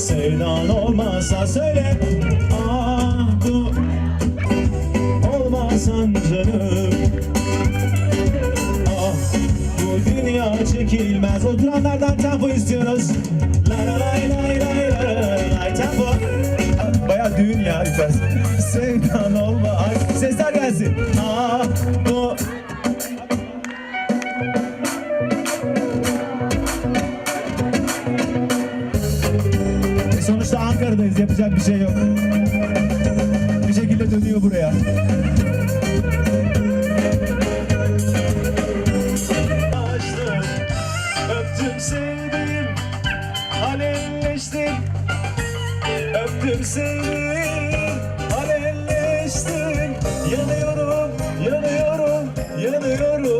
Sevdan olmazsa söyle. Ah bu olmasan canım. Ah bu dünya çekilmez. Oturanlardan tempo istiyoruz. La la lay lay lay lay lay lay tempo. Baya düğün ya Sevdan olma Sesler gelsin sonuçta Ankara'dayız yapacak bir şey yok. Bir şekilde dönüyor buraya. Açtım, öptüm sevdim, alelleştim. Öptüm sevdim, alelleştim. Yanıyorum, yanıyorum, yanıyorum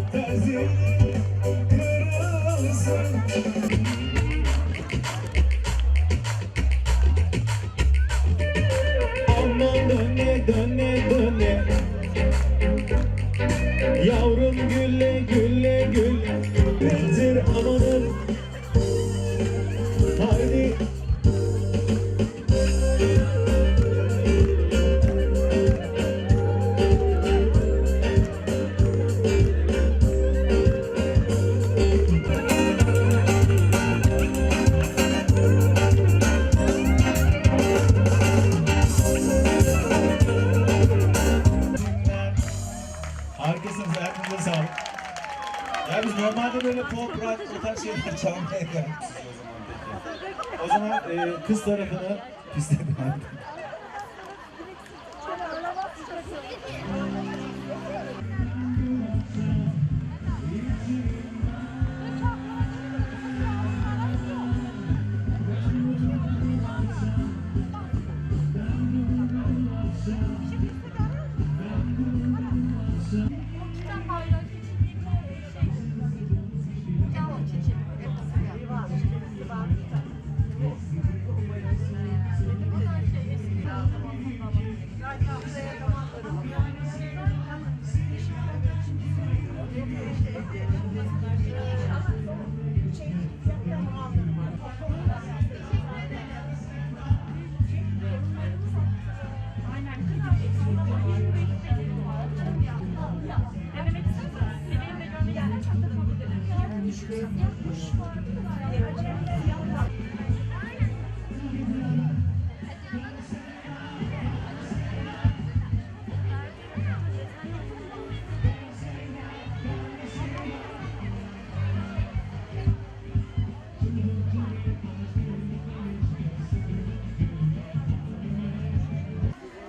böyle pop, rock, o tarz şeyler çalmaya geldik size o zaman. O zaman e, kız tarafını piste davet edelim.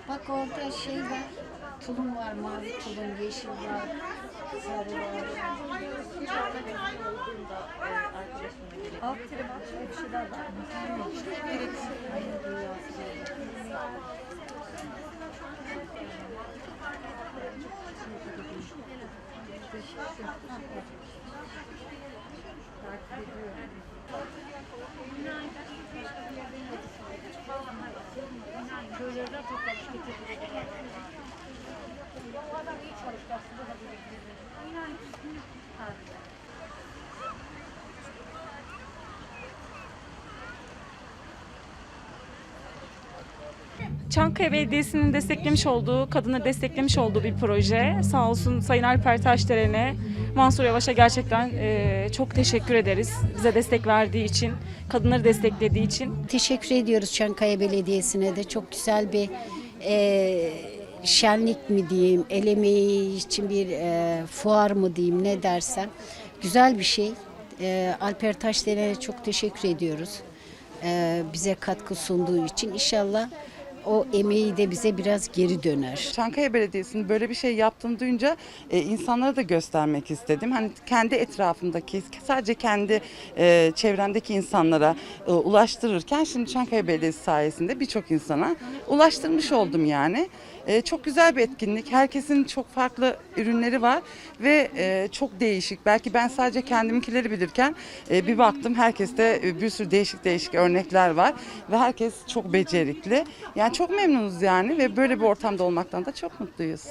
Bak orada şey var. Tulum var, mavi tulum, yeşil var. Alt tire başka bir şeyler var mı? Hayır, dünyası böyle. Takip ediyorum. Köylerden toplamış Çankaya Belediyesi'nin desteklemiş olduğu, kadını desteklemiş olduğu bir proje. Sağ olsun Sayın Alper Taşderen'e, Mansur Yavaş'a gerçekten e, çok teşekkür ederiz. Bize destek verdiği için, kadınları desteklediği için. Teşekkür ediyoruz Çankaya Belediyesi'ne de. Çok güzel bir e, şenlik mi diyeyim, el emeği için bir e, fuar mı diyeyim ne dersem. Güzel bir şey. E, Alper Taşderen'e çok teşekkür ediyoruz. E, bize katkı sunduğu için. İnşallah o emeği de bize biraz geri döner. Çankaya Belediyesi'nin böyle bir şey yaptığını duyunca e, insanlara da göstermek istedim. Hani kendi etrafımdaki, sadece kendi e, çevremdeki insanlara e, ulaştırırken şimdi Çankaya Belediyesi sayesinde birçok insana ulaştırmış oldum yani. E, çok güzel bir etkinlik. Herkesin çok farklı ürünleri var ve e, çok değişik. Belki ben sadece kendiminkileri bilirken e, bir baktım herkeste e, bir sürü değişik değişik örnekler var ve herkes çok becerikli. Yani çok memnunuz yani ve böyle bir ortamda olmaktan da çok mutluyuz.